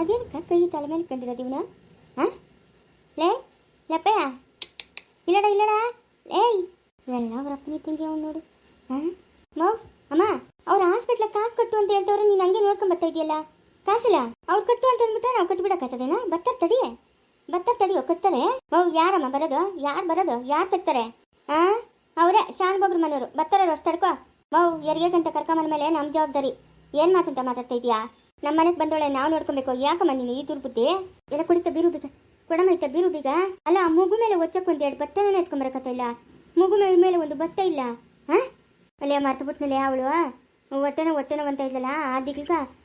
ಅದೇನಕ್ಕ ಕೈ ತಲೆ ಮೇಲೆ ಕಂಡಿರೋದು ಇವನು ಹಾಂ? ಲೇ, ಲಪ್ಪಯ್ಯ. ಇಲ್ಲಡ ಇಲ್ಲಡ. ಏಯ್. ಎಲ್ಲ ಅವ್ರ ಅಪ್ಪನ ತಿಂಗೆ ಅವ್ನು ನೋಡು. ಹಾಂ? ಮೋ ಅಮ್ಮ, ಅವ್ರ ಹಾಸ್ಪಿಟ್ಲಿಗೆ ಕಾಸು ಕಟ್ಟು ಅಂತ ಹೇಳ್ತವ್ರೆ ನೀನು ಹಂಗೆ ನೋಡ್ಕೊಂಡು ಬರ್ತಾ ಇದೆಯಲ್ಲ ಕಾಸಿಲ್ಲ? ಅವ್ರು ಕಟ್ಟು ಅಂತ ಅಂದ್ಬಿಟ್ರೆ ನಾವು ಕಟ್ಬಿಡಕ್ಕಾಗ್ತದೇನಾ? ಬರ್ತಾರೆ ತಡಿ. ಬರ್ತಾರೆ ತಡಿಯೋ ಕಟ್ತಾರೆ. ಓ, ಯಾರಮ್ಮ ಬರೋದು? ಯಾರು ಬರೋದು? ಯಾರು ಕಟ್ತಾರೆ? ಹಾಂ ಅವರೇ ಶಾನ್ ಬೋಗ್ರ ಮನೆಯವರು. ಬರ್ತಾರೋ ಅಷ್ಟು ತಡ್ಕೋ. ಮೌ ಎರಿಗೆಗಂತ ಕರ್ಕೊಂಬಂದ ಮೇಲೆ ನಮ್ಮ ಜವಾಬ್ದಾರಿ. ಏನು ಮಾತಂತ ಮಾತಾಡ್ತಾ ಇದೀಯಾ ನಮ್ಮ ಮನೆಗೆ ಬಂದವಳೆ ನಾವು ನೋಡ್ಕೊಬೇಕು. ಯಾಕಮ್ಮ ನೀನು ಈ ದುರ್ಬುದ್ಧಿ? ಎಲ್ಲ ಕುಡಿತ ಬೀರು ಬೀಗ. ಕೊಡಮ್ಮ ಇತ್ತ ಬೀರು ಬೀಗ? ಅಲ್ಲ, ಆ ಮಗು ಮೇಲೆ ಒಚ್ಚಕ್ಕೆ ಒಂದು ಎರಡು ಬಟ್ಟೆನೇ ಎತ್ಕೊಂಬರಕತ್ತ ಇಲ್ಲ? ಮಗು ಮೇಲೆ ಒಂದು ಬಟ್ಟೆ ಇಲ್ಲ? ಹಾಂ? ಅಲ್ಲೇ ಮರ್ತು ಬಿಟ್ನಲ್ಲೇ ಅವಳು? ಹೊಟ್ಟೆನ ಹೊಟ್ಟೆನೋ ಅಂತ ಇದ್ದಲ್ಲ ಆ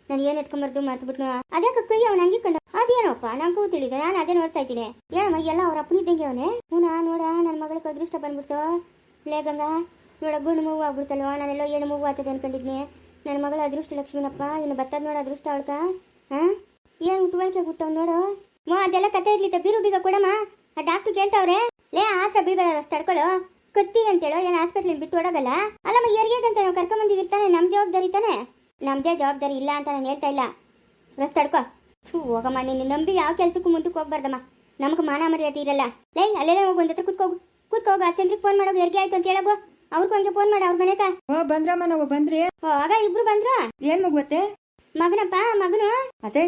ನಾನು ಏನು ಎತ್ಕೊಂಬರ್ದು ಮರ್ತು ಬಿಟ್ನು ಅದ್ಯಾಕ ಕೈ ಅವ್ನು ಹಂಗಿಕೊಂಡು ಅದೇನೋಪ್ಪ, ನಂಗೂ ತಿಳಿದ. ನಾನು ಅದೇ ನೋಡ್ತಾ ಇದ್ದೀನಿ. ಏನಮ್ಮ, ಎಲ್ಲ ಅವ್ರ ಅಪ್ಪನಿದ್ದಂಗೆ ಅವನೇ? ಹೂನಾ ನೋಡ ನನ್ನ ಮಗಳಿಗೆ ಅದೃಷ್ಟ ಬಂದ್ಬಿಡ್ತು. ಲೇ ಗಂಗಾ, ನೋಡ ಗುಣ ಮೂವ್ ಆಗ್ಬಿಡ್ತಲ್ವ? ನಾನೆಲ್ಲೋ ಏನು ಮೂವ್ ಆಗ್ತದೆ ಅನ್ಕೊಂಡಿದ್ನಿ. ನನ್ನ ಮಗಳ ಅದೃಷ್ಟ ಲಕ್ಷ್ಮಣಪ್ಪ ಇನ್ನು ಬತ್ತದ ನೋಡ ಅದೃಷ್ಟ ಅವಳ್ಕ. ಹಾಂ ಏನು ಉಟ್ವಳಿಕೆ ಗುಟ್ಟವ್ ನೋಡು. ಮೋ, ಅದೆಲ್ಲ ಕತೆ ಇರ್ಲಿತ್ತ, ಬೀರು ಬೀಗ ಕೊಡಮ್ಮ. ಆ ಡಾಕ್ಟ್ರು ಕೇಳ್ತಾವ್ರೆ, ಲೇ ಆತ್ರ ಬೀಳ್ಬೇಡ ತಡ್ಕೊಳ್ಳೋ ಕಟ್ತೀರಿ ಅಂತೇಳು, ಏನು ಹಾಸ್ಪಿಟ್ಲಿಗೆ ಬಿಟ್ಟು ಹೊಡೋಗಲ್ಲ ಅಲ್ಲಮ್ಮ ಏರಿಗೆಗಂತ ನಾವು ಕರ್ಕೊಂಬಂದಿರ್ತಾನೆ ನಮ್ಮ ಜವಾಬ್ದಾರಿ ತಾನೆ? ನಮ್ಮದೇ ಜವಾಬ್ದಾರಿ ಇಲ್ಲ ಅಂತ ನಾನು ಹೇಳ್ತಾ ಇಲ್ಲ. ರಸ್ ತಡ್ಕೋ. ಥೂ, ಹೋಗಮ್ಮ ನೀನು ನಂಬಿ ಯಾವ ಕೆಲಸಕ್ಕೂ ಮುಂದಕ್ಕೆ ಹೋಗ್ಬಾರ್ದಮ್ಮ. ನಮ್ಗೆ ಮಾನ ಮರ್ಯಾದೆ ಇರಲ್ಲ. ಲೇ, ಅಲ್ಲೆಲ್ಲ ಹೋಗು ಒಂದತ್ರ ಕುತ್ಕೋಗು. ಕೂತ್ಕೋಗು, ಆ ಚಂದ್ರಿಗೆ ಫೋನ್ ಮಾಡೋದು ಹೆರಿಗೆ ಆಯ್ತು ಅಂತ ಹೇಳಗು. ಅವ್ರಿಗೂ ಹಂಗೆ ಫೋನ್ ಮಾಡಿ ಅವ್ರ ಮನೆಗ ಓ ಬಂದ್ರಮ್ಮ ನಾವು ಬಂದ್ರಿ. ಓ ಆಗ ಇಬ್ರು ಬಂದ್ರ? ಏನ್ ಮಗುವತ್ತೆ? ಮಗನಪ್ಪ ಮಗನು? ಅದೇ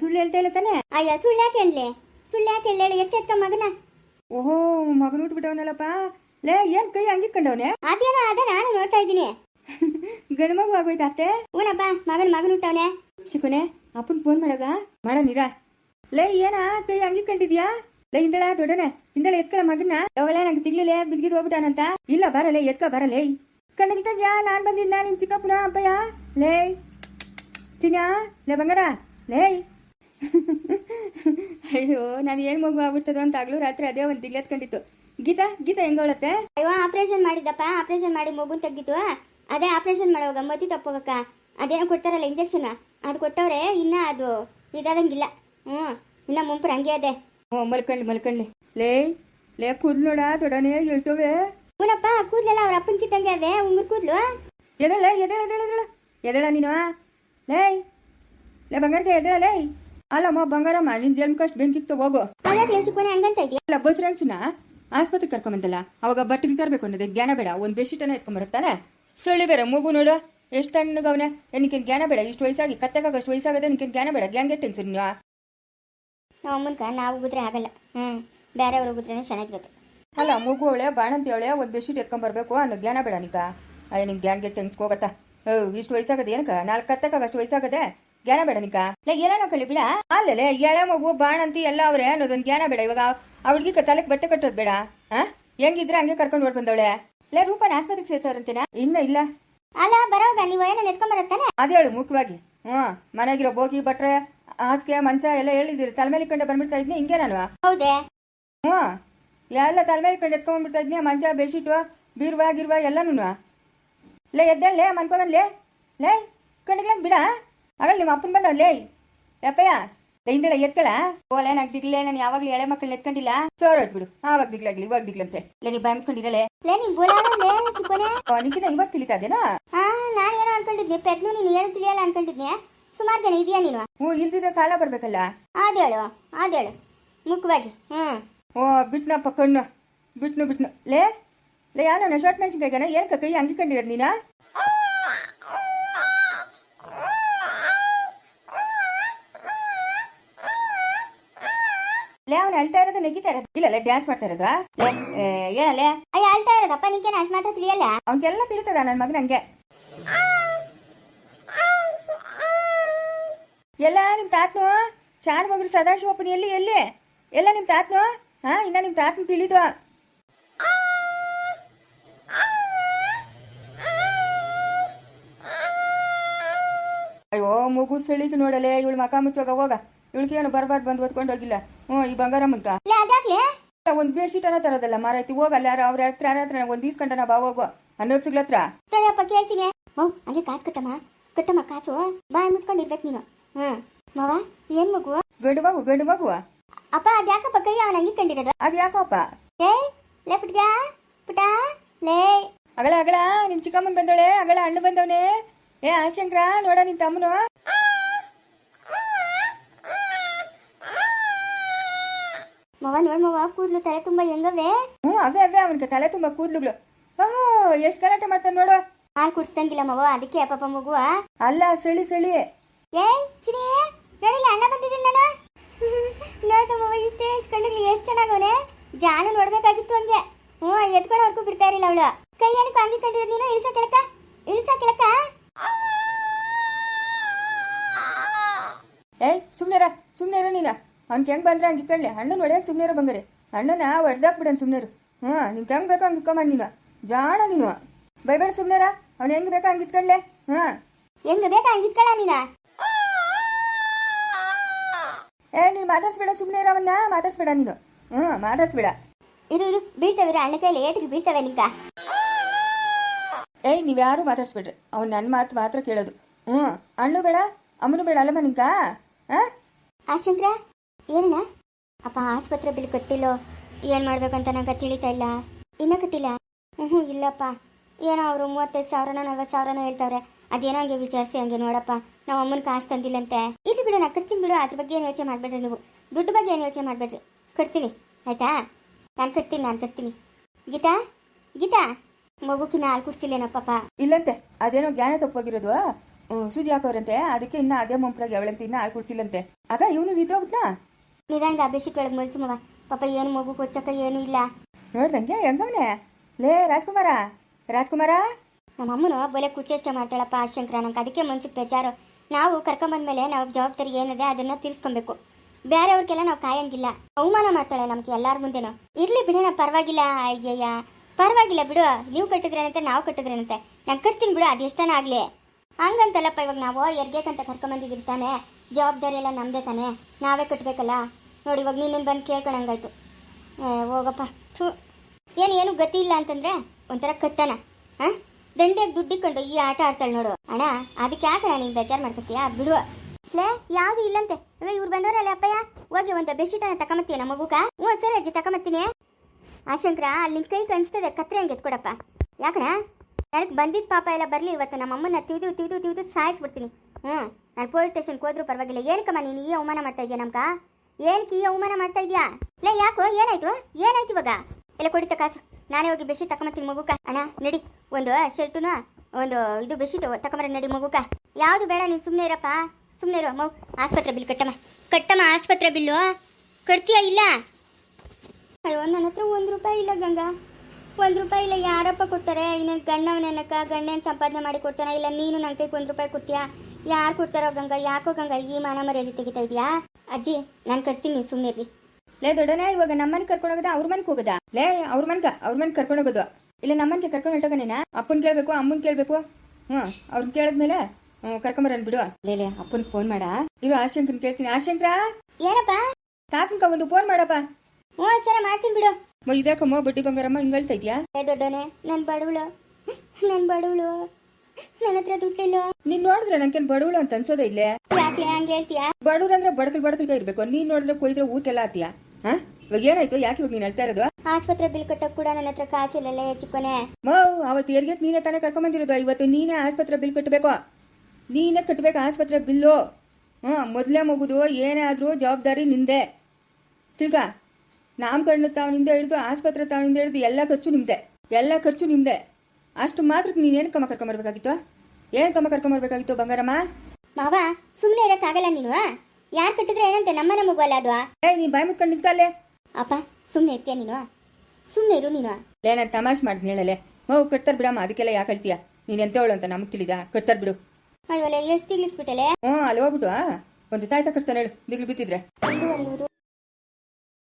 ಸುಳ್ಳು ಹೇಳ್ತಾ ಇಲ್ಲ ತಾನೆ? ಅಯ್ಯ ಸುಳ್ಳು ಯಾಕೆ ಅನ್ಲಿ ಸುಳ್ಳು ಯಾಕೆ ಹೇಳಿ ಎತ್ತ ಎತ್ತ ಮಗನ. ಓಹೋ ಮಗನ ಉಟ್ಬಿಟ್ಟವನಲ್ಲಪ್ಪ. ಲೇ ಏನ್ ಕೈ ಹಂಗಿಕ್ಕಂಡವನೆ ಅದೇನ ಅದ ನಾನು ನೋಡ್ತಾ ಇದ್ದೀನಿ. ಗಂಡು ಮಗು ಆಗೋಯ್ತ ಅತ್ತೆ? ಊನಪ್ಪ ಮಗನ ಮಗನ ಹುಟ್ಟವನೆ. ಶಿಕುನೆ ಅಪ್ಪನ್ ಫೋನ್ ಮಾಡಾಗ? ಮಾಡ ನೀರ? ಲೇ ಏನ ಕೈ ಹಂಗಿಕ್ಕಂಡಿದ್ಯಾ ಲೇ, ಹಿಂದಳ ದೊಡ್ಡನೆ ಹಿಂದಳ ಎತ್ಕಳ ಮಗನ ಯಾವಲ್ಲ ನಂಗೆ ತಿಗ್ಲಿಲ್ಲ ಬಿದ್ಗಿದ್ ಹೋಗ್ಬಿಟ್ಟಾನಂತ. ಇಲ್ಲ, ಬರಲೇ, ಎತ್ಕ, ಬರಲೇ. ಕಣ್ಣಿಲ್ತದ್ಯಾ ನಾನ್ ಬಂದಿದ್ದ ನಿಮ್ ಚಿಕ್ಕಪ್ಪನ ಅಪ್ಪಯ್ಯ ಲೇ. ಚಿನ್ಯಾ, ಲೇ, ಬಂಗಾರ. ಲೇ. ಅಯ್ಯೋ, ನಾನು ಏನ್ ಮಗು ಆಗ್ಬಿಡ್ತದೋ ಅಂತ ಆಗ್ಲೂ ರಾತ್ರಿ ಅದೇ ಒಂದು ದಿಗ್ಲೆತ್ಕೊಂಡಿತ್ತು ಗೀತಾ ಗೀತಾ ಹೆಂಗವಳತ್ತೆ ಅಯ್ಯೋ, ಆಪರೇಷನ್ ಮಾಡಿದ್ದಪ್ಪ. ಆಪರೇಷನ್ ಮಾಡಿ ಮಗುನ್ ತೆಗ್ದಿತ್ತು. ಅದೇ ಆಪರೇಷನ್ ಮಾಡೋವಾಗ ಮತಿ ತಪ್ಪೋಗಕ್ಕ. ಅದೇನೋ ಕೊಡ್ತಾರಲ್ಲ, ಇಂಜೆಕ್ಷನ್. ಅದು ಕೊಟ್ಟವ್ರೆ, ಇನ್ನ ಅದು ಇದಾದಂಗಿಲ್ಲ. ಹ್ಞೂ ಇನ್ನ ಮುಂಪರ್ ಹಂಗೆ ಅದೇ. ಹ್ಞೂ ಮಲ್ಕೊಂಡ್ಲಿ ಮಲ್ಕಂಡು. ಲೇ ಲೇ ಕೂದ್ಲು ನೋಡ ದೊಡನೆ ಎಷ್ಟವೆ? ಊನಪ್ಪ ಕೂದ್ಲೆಲ್ಲ ಅವ್ರ ಅಪ್ಪನ ಕಿತ್ತಂಗೆ ಅದೇ ಉಂಗುರ್ ಕೂದ್ಲು? ಎದಳ ಎದಳ ಎದಳ ಎದಳ? ಎದಳ ನೀನು? ಲೇ ಲೇ ಬಂಗಾರಕ್ಕೆ ಎದಳ ಲೇ? ಅಲ್ಲಮ್ಮ ಬಂಗಾರಮ್ಮ ನಿನ್ ಜನ್ಮ ಕಷ್ಟ ಬೆಂಕಿತ್ತು ಹೋಗು ಹಂಗಂತ ಇದೆಯಾ? ಅಲ್ಲ ಬಸ್ ರ್ಯಾಂಕ್ಸ್ನ ಆಸ್ಪತ್ರೆಗೆ ಕರ್ಕೊಂಬಂದಲ್ಲ? ಅವಾಗ ಬಟ್ಟಿಗೆ ತರಬೇಕು ಅನ್ನೋದು ಜ್ಞಾನ ಬೇಡ. ಒಂದು ಎತ್ಕೊಂಡ್ ಎತ್ಕೊಂಬರುತ್ತಾನೆ ಸುಳ್ಳಿ ಬೇರೆ ಮಗು ನೋಡು. ಎಷ್ಟು ತಣ್ಣಗವನೆ. ನಿನಗೆ ಜ್ಞಾನ ಬೇಡ. ಇಷ್ಟು ವಯಸ್ಸಾಗಿ ಕತ್ತಾಗ ಅಷ್ಟು ವಯಸ್ಸಾಗದೆ ನಿನಗೆ ಜ್ಞಾನ ಬೇಡ. ಜ್ಞಾನ ಟೆನ್ಷನ್ ನೀವು ನಾವು ಅಮ್ಮನ್ಕ ನಾವು ಉಗಿದ್ರೆ ಆಗಲ್ಲ. ಹ್ಞೂ ಬೇರೆಯವ್ರು ಉಗಿದ್ರೇನೆ ಚೆನ್ನಾಗಿರುತ್ತೆ. ಅಲ್ಲ ಮಗು ಅವಳೆ ಬಾಣಂತಿ ಅವಳೆ ಒಂದು ಬೆಡ್ಶೀಟ್ ಎತ್ಕೊಂಬರ್ಬೇಕು ಅನ್ನೋ ಜ್ಞಾನ ಬೇಡ ನಿಕ. ಅಯ್ಯ ನಿನ್ ಜ್ಞಾನ ಗೆಟ್ ಹೆಂಗ್ಸ್ಕೋಗತ್ತ ಓ ಇಷ್ಟು ವಯಸ್ಸಾಗದೆ ಏನಕ ನಾಲ್ಕು ಕತ್ತಕ್ಕಾಗ ಅಷ್ಟು ವಯಸ್ಸಾಗದೆ? ಜ್ಞಾನ ಬೇಡ ನಿಕ. ಲೇ ಏನೋ ಕಲಿ ಬಿಡ? ಅಲ್ಲೇ ಎಳೆ ಮಗು ಬಾಣಂತಿ ಎಲ್ಲ ಅವ್ರೆ ಅನ್ನೋದೊಂದು ಜ್ಞಾನ ಬೇಡ ಇವಾಗ. ಅವಳಿಗೆ ತಲೆಗೆ ಬಟ್ಟೆ ಕಟ್ಟೋದು ಬೇಡ. ಹಾ ಹೆಂಗಿದ್ರೆ ಹಂಗೆ ಕರ್ಕೊಂಡು ಹೊಡ್ ಬಂದವಳೆ. ಲೇ ರೂಪನ ಆಸ್ಪತ್ರೆಗೆ ಸೇರ್ಸೋರಂತೇನ? ಇನ್ನ ಇಲ್ಲ. ಅಲ್ಲ ಬರೋವಾಗ ನೀವು ಏನೋ ಎತ್ಕೊಂಬರತ್ತಾನೆ ಅದೇ ಹೇಳು ಮುಖ್ಯವಾಗಿ ಹ್ಞೂ ಮನೆಗಿರೋ ಬೋಗಿ ಬಟ್ರೆ ಹಾಸಿಗೆ ಮಂಚ ಎಲ್ಲ ಹೇಳಿದಿರಿ ತಲೆ ಮೇಲೆ ಕಂಡೆ ಬಂದ್ಬಿಡ್ತಾ ಇದ್ನಿ. ಹಿಂಗೆ ನಾನು ಹೌದೇ? ಹ್ಞೂ ಎಲ್ಲ ತಲೆ ಮೇಲೆ ಕಂಡು ಎತ್ಕೊಂಡ್ಬಿಡ್ತಾ ಇದ್ನಿ. ಮಂಚ ಬೆಡ್ಶೀಟು ಬೀರ್ವಾ ಗಿರ್ವಾ ಎಲ್ಲನೂ ಲೇ ಎದ್ದಲ್ಲೇ ಮನ್ಕೋದಲ್ಲೇ ಲೇ. ಕಂಡಿಗ್ಲ ಬಿಡ. ಆಗಲ್ಲ ನಿಮ್ಮ ಅಪ್ಪನ ಬಂದ ಲೇ. ಯಪ್ಪಯ್ಯ. ಹಿಂದೆಳ ಎತ್ಕಳ. ಓಲೆ ನಂಗೆ ದಿಗ್ಲೇ ನಾನು ಯಾವಾಗಲೂ ಎಳೆ ಮಕ್ಕಳನ್ನ ಎತ್ಕೊಂಡಿಲ್ಲ. ಸೋರೋಯ್ತು ಬಿಡು. ಆವಾಗ ದಿಗ್ಲಾಗ್ಲಿ ಇವಾಗ ದಿಗ್ಲಂತೆ ಲೇ ನೀವು ಬಯಮ್ಸ್ಕೊಂಡಿರಲೇ ಲೇ. ನೀ ಬೋಲಾಡಲೇ ಸಿಕ್ಕೋನೆ ನಿಕ್ಕಿನ ಇವಾಗ ತಿಳಿತಾ ಇದೇನಾ ನಾನು ಏನೋ ಅನ್ಕೊಂಡಿದ್ದೆ ಪೆದ್ನು ನೀನು ಏನು ತಿಳಿಯಲ್ಲ ಅನ್ಕೊಂಡಿದ್ನೆ. ಸುಮಾರು ಜನ ಇದೆಯಾ ನೀನು? ಹ್ಞೂ ಇಲ್ದಿದ್ರೆ ಕಾಲ ಬರ್ಬೇಕಲ್ಲ? ಅದೇಳು ಅದೇಳು ಮುಖವಾಗಿ ಹ್ಞೂ. ಓ ಬಿಟ್ನಪ್ಪ ಕಣ್ಣು. ಬಿಟ್ನು ಬಿಟ್ನು. ಲೇ ಲೇ ಯಾನ ಶಾರ್ಟ್ ಮೆಣಸಿನ್ಕಾಯ್ಗಾನ ಏನಕ್ಕೆ ಕೈ ಹಂಗಿಕೊಂಡಿರೋದು ನೀನಾ? ಲೇ ಅವನು ಅಳ್ತಾ ಇರೋದು ನೆಗಿತಾ ಇರೋದು. ಇಲ್ಲ ಡ್ಯಾನ್ಸ್ ಮಾಡ್ತಾ ಇರೋದು ಏನಲ್ಲೇ ಅಯ್ಯ ಅಳ್ತಾ ಇರೋದಪ್ಪ ನಿಂಗೇನು ಅಷ್ಟು ಮಾತ್ರ ತಿಳಿಯಲ್ಲ? ಅವನಿಗೆಲ್ಲ ತಿಳಿತದ ನನ್ನ ಮಗನ ಹಂಗೆ. ಎಲ್ಲ ನಿಮ್ಮ ತಾತನು? ಶಾನ್ ಮಗರು ಸದಾಶಿವಪ್ಪನ ಎಲ್ಲಿ? ಎಲ್ಲಿ ಎಲ್ಲ ನಿಮ್ಮ ತಾತನು? ಹಾ ಇನ್ನ ನಿಮ್ಮ ತಾತನ ತಿಳಿದು ಅಯ್ಯೋ ಮಗು ಸೆಳಿತು ನೋಡಲೇ ಇವಳು ಮಕ ಮುಚ್ಚೋಗ ಹೋಗ. ಇವಳಿಗೆ ಏನು ಬರ್ಬಾರ್ದು ಬಂದು ಓದ್ಕೊಂಡು ಹೋಗಿಲ್ಲ. ಹ್ಞೂ ಈ ಬಂಗಾರಮ್ಮನ್ಕ ಲೇ ಬೇಡ್ ಶೀಟ್ ಅನ್ನೋ ತರೋದಲ್ಲ ಮಾರಾಯ್ತಿ ಹೋಗಲ್ಲ ಯಾರು ಅವ್ರ ಹತ್ರ ಯಾರ ಹತ್ರ ಒಂದು ಈಸ್ಕೊಂಡನ ಬಾ ಹೋಗು ಹತ್ರ ತಡಿಯಪ್ಪ ಕೇಳ್ತೀನಿ. ಹ್ಞೂ ಕಾಸು ಕಟ್ಟಮ್ಮ. ಕಟ್ಟಮ್ಮ ಕಾಸು. ಬಾಯ್ ಮುಚ್ಕೊಂಡಿರ್ಬೇಕು ನೀನು. ಹ್ಮ್ ಮಾವ ಏನ್ ಮಗುವ ಗಂಡು ಮಗು? ಗಂಡು ಮಗುವ ಅಪ್ಪ ಅದ್ಯಾಕಪ್ಪ ಕೈ ಅವನ ಹಂಗೆ ಕಂಡಿರೋದು? ಅದ್ಯಾಕೋಪ್ಪ ಏ ಲೇ ಪುಟ್ಗ ಪುಟ ಲೇ. ಅಗಳ ಅಗಳ ನಿಮ್ ಚಿಕ್ಕಮ್ಮನ್ ಬಂದವಳೆ ಅಗಳ ಅಣ್ಣ ಬಂದವನೆ. ಏ ಆಶಂಕರ ನೋಡ ನಿನ್ ತಮ್ಮನು. ಮವ ನೋಡ್ ಮವ ಕೂದ್ಲು ತಲೆ ತುಂಬಾ ಹೆಂಗವೆ? ಹ್ಞೂ ಅವೇ ಅವೇ ಅವನ್ ತಲೆ ತುಂಬ ಕೂದ್ಲುಗಳು. ಓಹ್ ಎಷ್ಟು ಗಲಾಟೆ ಮಾಡ್ತಾನೆ ನೋಡು. ಹಾಲು ಕುಡಿಸ್ದಂಗಿಲ್ಲ ಮವ ಅದಕ್ಕೆ ಪಾಪ ಮಗುವ? ಅಲ್ಲ ಸಳಿ ಸಳಿ ಏಯ್ ಚಿನಿ ನೋಡಿಲ್ಲ ಅಣ್ಣ ಬಂದಿದ್ದೀನಿ ನಾನು? ನೋಡ್ದ ಮವ ಇಷ್ಟೇ ಎಷ್ಟು ಕಣ್ಣಿಗೆ ಎಷ್ಟು ಚೆನ್ನಾಗವನೆ ಜಾನು ನೋಡ್ಬೇಕಾಗಿತ್ತು ಹಂಗೆ. ಹ್ಞೂ ಎತ್ಕೊಂಡು ಹೊರ್ಕು ಬಿಡ್ತಾ ಇರಲಿಲ್ಲ ಅವಳು. ಕೈ ಏನಕ್ಕೆ ಹಂಗೆ ಕಂಡಿರೋದು ನೀನು? ಇಳಿಸ ಕೆಳಕ? ಇಳಿಸ ಕೆಳಕ? ಏಯ್ ಸುಮ್ಮನೆರ ಸುಮ್ಮನೆರ ನೀನು. ಅವ್ನಿಗೆ ಹೆಂಗೆ ಬಂದ್ರೆ ಹಂಗೆ ಇಕ್ಕಳ್ಳಿ. ಅಣ್ಣನ ಹೊಡೆಯಕ್ಕೆ ಸುಮ್ಮನೆರ ಬಂಗಾರೆ? ಅಣ್ಣನ ಹೊಡೆದಾಕ್ಬಿಡನ್ ಸುಮ್ಮನೆರು ಹ್ಞೂ ನಿಂಗೆ ಹೆಂಗೆ ಬೇಕೋ ಹಂಗೆ ಇಕ್ಕೊಂಬ ನೀನು. ಜಾಣ ನೀನು. ಬೈಬೇಡ ಸುಮ್ಮನೆರ ಅವ್ನು ಹೆಂಗೆ ಬೇಕೋ ಹಂಗೆ ಇಟ್ಕೊಳ್ಳೆ ಹಾಂ ಹೆಂಗ್ ಬೇಕಾ ಹಂಗೆ ಇಟ್ಕೊಳ್ಳ ನೀನ? ಏ ನೀನು ಮಾತಾಡ್ಸ್ಬೇಡ ಸುಮ್ಮನೆ ಇರೋವನ್ನ ಮಾತಾಡ್ಸ್ಬೇಡ ನೀನು. ಹ್ಞೂ ಮಾತಾಡ್ಸ್ಬೇಡ. ಇದು ಇದು ಬೀಳ್ತವೆ ಅಣ್ಣ ಕೈಲಿ ಏಟಿಗೆ ಬೀಳ್ತವೆ ನಿಂತ. ಏಯ್ ನೀವು ಯಾರು ಮಾತಾಡ್ಸ್ಬೇಡ್ರಿ. ಅವ್ನು ನನ್ನ ಮಾತು ಮಾತ್ರ ಕೇಳೋದು. ಹ್ಞೂ ಅಣ್ಣು ಬೇಡ ಅಮ್ಮನು ಬೇಡ ಅಲ್ಲಮ್ಮ ನಿಂಕ ಹಾಂ? ಆಶಂಕ್ರ ಏನಣ್ಣ ಅಪ್ಪ ಆಸ್ಪತ್ರೆ ಬಿಲ್ ಕಟ್ಟಿಲ್ಲೋ. ಏನು ಮಾಡ್ಬೇಕಂತ ನಂಗೆ ತಿಳಿತಾ ಇಲ್ಲ. ಇನ್ನೂ ಕಟ್ಟಿಲ್ಲ? ಹ್ಞೂ ಇಲ್ಲಪ್ಪ. ಏನೋ ಅವರು ಮೂವತ್ತೈದು ಸಾವಿರನೋ ನಲ್ವತ್ತು ಸಾವಿರನೋ ಹೇಳ್ತಾವ್ರೆ. ಅದೇನೋ ಹಂಗೆ ವಿಚಾರಿಸಿ ಹಂಗೆ ನೋಡಪ್ಪ. ನಾವು ಅಮ್ಮನ ಕಾಸು ತಂದಿಲ್ಲಂತೆ. ಇಲ್ಲಿ ಬಿಡು ನಾ ಕಟ್ತೀನಿ ಬಿಡು. ಅದ್ರ ಬಗ್ಗೆ ಏನು ಯೋಚನೆ ಮಾಡಬೇಡ್ರಿ ನೀವು. ದುಡ್ಡು ಬಗ್ಗೆ ಏನು ಯೋಚನೆ ಮಾಡಬೇಡ್ರಿ. ಕಟ್ತೀನಿ. ಆಯ್ತಾ? ನಾನು ಕಟ್ತೀನಿ ನಾನು ಕಟ್ತೀನಿ. ಗೀತಾ? ಗೀತಾ? ಮಗುಕಿನ ಹಾಲು ಕುಡ್ಸಿಲ್ಲೇನಪ್ಪ ಇಲ್ಲಂತೆ. ಅದೇನೋ ಜ್ಞಾನ ತಪ್ಪೋಗಿರೋದು. ಸೂಜಿ ಹಾಕೋರಂತೆ. ಅದಕ್ಕೆ ಇನ್ನ ಅದೇ ಮಂಪ್ರಾಗಿ ಅವಳಂತೆ ಇನ್ನ ಹಾಲು ಕುಡ್ಸಿಲ್ಲಂತೆ. ಆಗ ಇವನು ನಿಂತೋಗ್ಬಿಟ್ನಾ ನಿಧಾನ ಬೆಡ್ಶೀಟ್ ಒಳಗೆ ಮಲ್ಸು ಮಗ ಪಾಪ ಏನು ಮಗು ಕೊಚ್ಚಕ್ಕ ಏನು ಇಲ್ಲ. ನೋಡ್ದಂಗೆ ಹೆಂಗವನೆ? ಲೇ ರಾಜ್ಕುಮಾರ. ರಾಜ್ಕುಮಾರ? ನಮ್ಮ ಅಮ್ಮನು ಬಲೆ ಕುಚೇಷ್ಟ ಮಾಡ್ತಾಳಪ್ಪ ಶಂಕರ ನಂಗೆ ಅದಕ್ಕೆ ಮನ್ಸಿಗೆ ಬೇಜಾರು. ನಾವು ಕರ್ಕೊಂಬಂದ್ಮೇಲೆ ನಾವು ಜವಾಬ್ದಾರಿ ಏನಿದೆ ಅದನ್ನ ತೀರಿಸ್ಕೊಬೇಕು. ಬೇರೆಯವ್ರಿಗೆಲ್ಲ ನಾವು ಕಾಯಂಗಿಲ್ಲ. ಅವಮಾನ ಮಾಡ್ತಾಳೆ ನಮ್ಗೆ ಎಲ್ಲಾರ ಮುಂದೆನೂ. ಇರ್ಲಿ ಬಿಡೋಣ ಪರವಾಗಿಲ್ಲ, ಅಯ್ಯಯ್ಯ. ಪರವಾಗಿಲ್ಲ ಬಿಡು. ನೀವು ಕಟ್ಟಿದ್ರೇನಂತೆ, ನಾವು ಕಟ್ಟಿದ್ರೇನಂತೆ. ನಾನು ಕಟ್ತೀನಿ ಬಿಡು, ಅದು ಎಷ್ಟನ ಆಗಲಿ. ಹಂಗಂತಲ್ಲಪ್ಪ ಇವಾಗ ನಾವು ಎರ್ಗೇಕಂತ ಕರ್ಕೊಂಬಂದಿದ್ದೀರಿ ತಾನೇ. ಜವಾಬ್ದಾರಿ ಎಲ್ಲ ನಮ್ಮದೇ ತಾನೆ. ನಾವೇ ಕಟ್ಟಬೇಕಲ್ಲ ನೋಡಿ, ಇವಾಗ ನೀನು ಬಂದು ಕೇಳ್ಕೊಳಂಗಾಯ್ತು. ಹೋಗಪ್ಪ. ಥೂ. ಏನು ಏನು ಗತಿ ಇಲ್ಲ ಅಂತಂದ್ರೆ ಒಂಥರ ಕಟ್ಟಣ ಹಾಂ? ದಂಡೆಗೆ ದುಡ್ಡಿಕೊಂಡು ಈ ಆಟ ಆಡ್ತಾಳೆ ನೋಡು. ಅಣ್ಣ, ಅದಕ್ಕೆ ಯಾಕಣ ನೀನು ಬೇಜಾರು ಮಾಡ್ಕೊತೀಯಾ? ಬಿಡು. ಲೇ, ಯಾವುದು ಇಲ್ಲಂತೆ. ಅಲ್ಲ ಇವ್ರು ಬಂದವರಲ್ಲ ಅಪ್ಪಯ್ಯ. ಹೋಗಿ ಒಂದು ಬೆಡ್ಶೀಟನ್ನು ತಕೊಂಬತ್ತೀಯ ನಮ್ಮ ಮಗುಗ ಹ್ಞೂ, ಸರಿ ಅಜ್ಜಿ ತಗೊಂಬತ್ತೀನಿ ಆಶಂಕರ ಅಲ್ಲಿ ನಿನ್ ಕೈ ಕನ್ಸ್ತದೆ ಕತ್ರೆ ಹಂಗೆ ಎತ್ಕೊಡಪ್ಪ. ಯಾಕಣ ನನಗೆ ಬಂದಿದ್ದ ಪಾಪ ಎಲ್ಲ ಬರಲಿ ಇವತ್ತು. ನಮ್ಮ ಅಮ್ಮನ ತಿವಿದು ತಿವಿದು ತಿವಿದು ಸಾಯಿಸ್ಬಿಡ್ತೀನಿ. ಹ್ಞೂ, ನಾನು ಪೊಲೀಸ್ ಸ್ಟೇಷನ್ಗೆ ಹೋದ್ರೂ ಪರವಾಗಿಲ್ಲ. ಏನಕ್ಕಮ್ಮ ನೀನು ಈ ಅವಮಾನ ಮಾಡ್ತಾ ಇದೆಯಾ ನಮ್ಗ? ಏನಕ್ಕೆ ಈ ಅವಮಾನ ಮಾಡ್ತಾ ಇದೆಯಾ? ಲೇ, ಯಾಕೋ, ಏನಾಯ್ತು? ಏನಾಯ್ತು ಇವಾಗ? ಎಲ್ಲ ಕೊಡಿತ ಕಾಸು. ನಾನೇ ಹೋಗಿ ಬೆಡ್ಶೀಟ್ ತಗೊಂಬತ್ತೀನಿ ಮಗುಕ ಅಣ್ಣ, ನಡಿ. ಒಂದು ಶರ್ಟುನ, ಒಂದು ಇದು ಬೆಡ್ಶೀಟ್ ತಗೊಂಬರ ನಡಿ ಮಗುಕ ಯಾವುದು ಬೇಡ, ನೀನು ಸುಮ್ಮನೆ ಇರಪ್ಪ. ಸುಮ್ಮನೆ ಇರೋ, ಮಗು. ಆಸ್ಪತ್ರೆ ಬಿಲ್ ಕಟ್ಟಮ್ಮ. ಕಟ್ಟಮ್ಮ ಆಸ್ಪತ್ರೆ ಬಿಲ್ಲು. ಕಟ್ತೀಯಾ ಇಲ್ಲ? ಅಯ್ಯೋ, ನನ್ನ ಹತ್ರ ಒಂದು ರೂಪಾಯಿ ಇಲ್ಲ ಗಂಗಾ. ಒಂದು ರೂಪಾಯಿ ಇಲ್ಲ. ಯಾರಪ್ಪ ಕೊಡ್ತಾರೆ? ಇನ್ನೇನು ಗಂಡವನೆನಕ್ಕ ಗಂಡನ ಸಂಪಾದನೆ ಮಾಡಿ ಕೊಡ್ತಾನೆ? ಇಲ್ಲ, ನೀನು ನನ್ನ ಕೈಗೆ ಒಂದು ರೂಪಾಯಿ ಕೊಡ್ತೀಯಾ? ಯಾರು ಕೊಡ್ತಾರೋ ಗಂಗಾ? ಯಾಕೋ ಗಂಗಾ ಈ ಮಾನ ಮರ್ಯಾದೆ ತೆಗಿತಾ ಇದೆಯಾ? ಅಜ್ಜಿ, ನಾನು ಕಟ್ತೀನಿ ಸುಮ್ಮನೆ ರೀ ಲೇ ದೊಡ್ಡನ ಇವಾಗ ನಮ್ಮನೆ ಕರ್ಕೊಂಡು ಹೋಗೋದ? ಅವ್ರ ಮನೆಗೆ ಹೋಗೋದಾ? ಲೇ ಅವ್ರ ಮನ್ಗ ಅವ್ರ ಮನೆಗೆ ಕರ್ಕೊಂಡು ಹೋಗೋದು. ಇಲ್ಲ ನಮ್ಮನ್ಗೆ ಕರ್ಕೊಂಡು ನೀನ? ಅಪ್ಪನ್ ಕೇಳ್ಬೇಕು ಅಮ್ಮನ್ ಕೇಳ್ಬೇಕು. ಹ್ಮ್ ಅವ್ರನ್ನ ಕೇಳಿದ್ಮೇಲೆ ಕರ್ಕೊಂಬರನ್ ಬಿಡು. ಲೇ ಲೇ ಅಪ್ಪನ್ ಫೋನ್ ಮಾಡ. ಇರು ಆಶಂಕನ್ ಕೇಳ್ತೀನಿ. ಆಶಂಕರ? ಏನಪ್ಪ? ಕಾಕಂಕ ಒಂದು ಫೋನ್ ಮಾಡಪ್ಪ. ಹ್ಞೂ ಸರ ಮಾಡ್ತೀನಿ ಬಿಡು. ಮೊ ಇದ್ಯಾಕಮ್ಮ ಬಡ್ಡಿ ಬಂಗಾರಮ್ಮ ಹಿಂಗ್ ಹೇಳ್ತಾ ಇದ್ಯಾ? ಲೇ ದೊಡ್ಡವನೇ ನಾನು ಬಡವಳು. ನನ್ ಬಡವಳು. ನನ್ನ ಹತ್ರ ದುಡ್ಡಿಲ್ಲ ನೀನ್ ನೋಡಿದ್ರೆ ನಂಗೇನ್ ಬಡವಳು ಅಂತ ಅನ್ಸೋದೇ ಇಲ್ಲೇ? ಯಾಕೆ ಹಂಗೆ ಹೇಳ್ತೀಯಾ? ಬಡವ್ರು ಅಂದ್ರೆ ಬಡಕಲ್ ಬಡಕಲ್ಗೆ ಇರ್ಬೇಕು. ನೀನ್ ನೋಡಿದ್ರೆ ಕೊಯ್ದ್ರೆ ಊರ್ಕೆಲ್ಲ ಆತೀಯಾ ಹಾ? ಇವಾಗ ಏನಾಯ್ತು? ಯಾಕೆ ಇವಾಗ ನೀನು ಹೇಳ್ತಾ ಇರೋದು? ಆಸ್ಪತ್ರೆ ಬಿಲ್ ಕಟ್ಟಕ್ ಕೂಡ ನನ್ನ ಹತ್ರ ಕಾಸಿಲ್ಲಲ್ಲ ಚಿಕ್ಕನೆ ಮೋ ಅವತ್ತು ಎರ್ಗೆ ನೀನೇ ತಾನೇ ಕರ್ಕೊಂಬಂದಿರೋದು ಇವತ್ತು ನೀನೇ ಆಸ್ಪತ್ರೆ ಬಿಲ್ ಕಟ್ಟಬೇಕು. ನೀನೇ ಕಟ್ಟಬೇಕು ಆಸ್ಪತ್ರೆ ಬಿಲ್ಲು. ಹಾಂ ಮೊದಲೇ ಮಗುದು ಏನೇ ಆದರೂ ಜವಾಬ್ದಾರಿ ನಿಂದೆ. ತಿಳ್ಕ? ನಾಮಕರಣ ತಾವನಿಂದ ಹಿಡಿದು ಆಸ್ಪತ್ರೆ ತಾವನಿಂದ ಹಿಡಿದು ಎಲ್ಲ ಖರ್ಚು ನಿಮ್ದೆ. ಎಲ್ಲ ಖರ್ಚು ನಿಮ್ದೆ. ಅಷ್ಟು ಮಾತ್ರಕ್ಕೆ ನೀನೇನು ಕಮ್ಮ ಕರ್ಕೊಂಬರ್ಬೇಕಾಗಿತ್ತು ಏನು ಕಮ್ಮ ಕರ್ಕೊಂಬರ್ಬೇಕಾಗಿತ್ತು ಬಂಗಾರಮ್ಮ? ಮಾವ ಸುಮ್ಮನೆ ಇರೋಕ್ಕಾಗಲ್ಲ ನೀನು ಯಾರು ಕಟ್ಟಿದ್ರೆ ಏನಂತೆ? ನಮ್ಮ ಮಗು ಅಲ್ಲ ಅದು ನೀ ನೀನು ಬಾಯಿ ಮುತ್ಕೊಂಡು ನಿಂತಲ್ಲೇ ಅಪ್ಪ ಸುಮ್ಮನೆ ಇರ್ತೀಯ ನೀನು ಸುಮ್ಮನೆ ಇರು ನೀನು ಲೇ ನಾನು ತಮಾಷೆ ಮಾಡ್ತೀನಿ ಹೇಳಲೆ. ಹೋ ಕಟ್ತಾರೆ ಬಿಡಮ್ಮ ಅದಕ್ಕೆಲ್ಲ ಯಾಕೆ ಹೇಳ್ತೀಯ ನೀನು ಹೇಳು ಅಂತ ನಮಗೆ ತಿಳಿದ ಕಟ್ತಾರೆ ಬಿಡು. ಅಯ್ಯೋಲೆ ಎಷ್ಟು ತಿಗ್ಲಿಸ್ಬಿಟ್ಟಲೆ ಹ್ಞೂ ಅಲ್ಲಿ ಹೋಗ್ಬಿಟ್ಟು ಒಂದು ತಾಯ್ತ ಕಟ್ತಾನೆ ಹೇಳು ದಿಗ್ಲು ಬಿತ್ತಿದ್ರೆ.